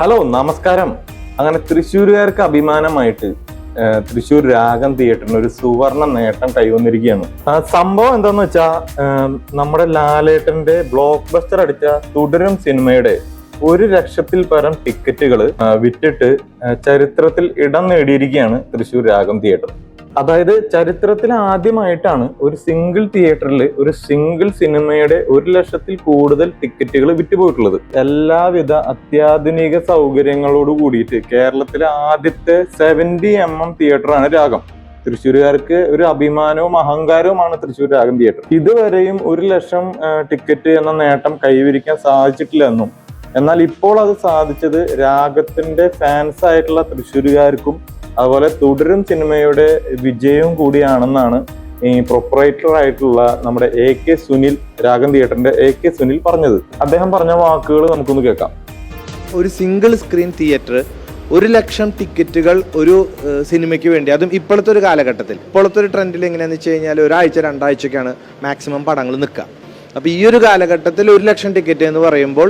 Hello നമസ്കാരം. അങ്ങനെ തൃശ്ശൂരുകാർക്ക് അഭിമാനമായിട്ട് തൃശ്ശൂർ രാഗം തിയേറ്ററിന് ഒരു സുവർണ നേട്ടം കൈവന്നിരിക്കുകയാണ്. സംഭവം എന്താന്ന് വെച്ചാ നമ്മുടെ ലാലേട്ടന്റെ ബ്ലോക്ക് ബസ്റ്റർ അടിച്ച തുടരും സിനിമയുടെ ഒരു ലക്ഷത്തിൽ പരം ടിക്കറ്റുകൾ വിറ്റിട്ട് ചരിത്രത്തിൽ ഇടം നേടിയിരിക്കുകയാണ് തൃശ്ശൂർ രാഗം തിയേറ്റർ. അതായത് ചരിത്രത്തിൽ ആദ്യമായിട്ടാണ് ഒരു സിംഗിൾ തിയേറ്ററിൽ ഒരു സിംഗിൾ സിനിമയുടെ ഒരു ലക്ഷത്തിൽ കൂടുതൽ ടിക്കറ്റുകൾ വിറ്റുപോയിട്ടുള്ളത്. എല്ലാവിധ അത്യാധുനിക സൗകര്യങ്ങളോട് കൂടിയിട്ട് കേരളത്തിലെ ആദ്യത്തെ സെവന്റി എം എം തിയേറ്ററാണ് രാഗം. തൃശ്ശൂരുകാർക്ക് ഒരു അഭിമാനവും അഹങ്കാരവുമാണ് തൃശ്ശൂർ രാഗം തിയേറ്റർ ഇതുവരെയും ഒരു ലക്ഷം ടിക്കറ്റ് എന്ന നേട്ടം കൈവരിക്കാൻ സാധിച്ചിട്ടില്ല എന്നും. എന്നാൽ ഇപ്പോൾ അത് സാധിച്ചത് രാഗത്തിന്റെ ഫാൻസ് ആയിട്ടുള്ള തൃശ്ശൂരുകാർക്കും അതുപോലെ തുടരും സിനിമയുടെ വിജയവും കൂടിയാണെന്നാണ് ഈ പ്രൊപ്പറേറ്റർ ആയിട്ടുള്ള നമ്മുടെ എ കെ സുനിൽ രാഗം തിയേറ്ററിന്റെ എ കെ സുനിൽ പറഞ്ഞത്. അദ്ദേഹം പറഞ്ഞ വാക്കുകൾ നമുക്കൊന്ന് കേൾക്കാം. ഒരു സിംഗിൾ സ്ക്രീൻ തിയേറ്റർ ഒരു ലക്ഷം ടിക്കറ്റുകൾ ഒരു സിനിമയ്ക്ക് വേണ്ടി. അതും ഇപ്പോഴത്തെ ഒരു കാലഘട്ടത്തിൽ. ഇപ്പോഴത്തെ ഒരു ട്രെൻഡിൽ എങ്ങനെയാണെന്ന് വെച്ച് കഴിഞ്ഞാൽ ഒരാഴ്ച രണ്ടാഴ്ചയൊക്കെയാണ് മാക്സിമം പടങ്ങൾ നിൽക്കുക. അപ്പോൾ ഈ ഒരു കാലഘട്ടത്തിൽ ഒരു ലക്ഷം ടിക്കറ്റ് എന്ന് പറയുമ്പോൾ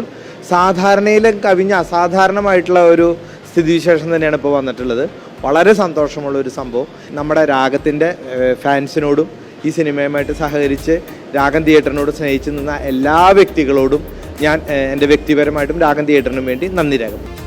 സാധാരണയിലും കവിഞ്ഞ അസാധാരണമായിട്ടുള്ള ഒരു സ്ഥിതിവിശേഷം തന്നെയാണ് ഇപ്പോൾ വന്നിട്ടുള്ളത്. വളരെ സന്തോഷമുള്ള ഒരു സംഭവം. നമ്മുടെ രാഗത്തിന്റെ ഫാൻസിനോടും ഈ സിനിമയുമായിട്ട് സഹകരിച്ച് രാഗം തിയേറ്ററിനോട് സ്നേഹിച്ചു നിന്ന എല്ലാ വ്യക്തികളോടും ഞാൻ എന്റെ വ്യക്തിപരമായിട്ടും രാഗം തിയേറ്ററിനും വേണ്ടി നന്ദി രേഖപ്പെടുത്തുന്നു.